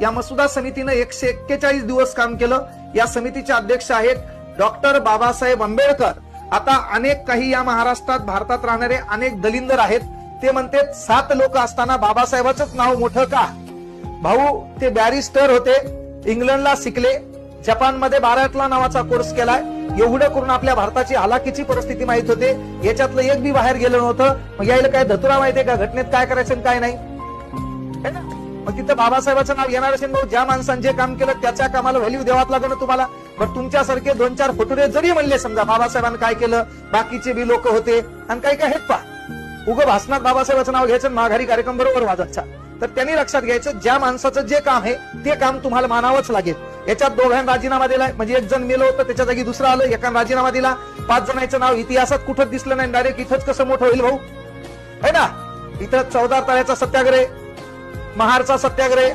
या मसुदा समितीनं एकशे एक्केचाळीस दिवस काम केलं. या समितीचे अध्यक्ष आहेत डॉक्टर बाबासाहेब आंबेडकर. आता अनेक काही या महाराष्ट्रात भारतात राहणारे अनेक दलिंदर आहेत. ते म्हणते सात लोक असताना बाबासाहेबाच नाव मोठं का? भाऊ ते बॅरिस्टर होते इंग्लंडला शिकले. जपानमध्ये बाराटला नावाचा कोर्स केलाय. एवढं करून आपल्या भारताची हालाकीची परिस्थिती माहीत होते. याच्यातलं एक बी बाहेर गेलं नव्हतं. मग यायला काय धतुरा माहितीये का? घटनेत काय करायचं आणि काय नाही? है ना? मग तिथं बाबासाहेबाचं नाव येणार असेल भाऊ ज्या माणसानं जे काम केलं त्याच्या कामाला व्हॅल्यू द्यावाच लागेल तुम्हाला? पण तुमच्यासारखे दोन चार फुटुरे जरी म्हणले समजा बाबासाहेबांनी काय केलं बाकीचे बी लोक होते आणि काही काय आहेत पा उग भाषणात बाबासाहेबाचं नाव घ्यायचं माघारी कार्यक्रम बरोबर वाजायचा तर त्यांनी लक्षात घ्यायचं ज्या माणसाचं जे काम आहे ते काम तुम्हाला मानावंच लागेल. याच्यात दोघांनी राजीनामा दिलाय म्हणजे एक जण मेलं होतं त्याच्या जागी दुसरं आलं एकानं राजीनामा दिला. पाच जणांचं नाव इतिहासात कुठं दिसलं नाही डायरेक्ट इथंच कसं मोठं होईल भाऊ? है ना? इथं चौदा तळ्याचा सत्याग्रह महारचा सत्याग्रह.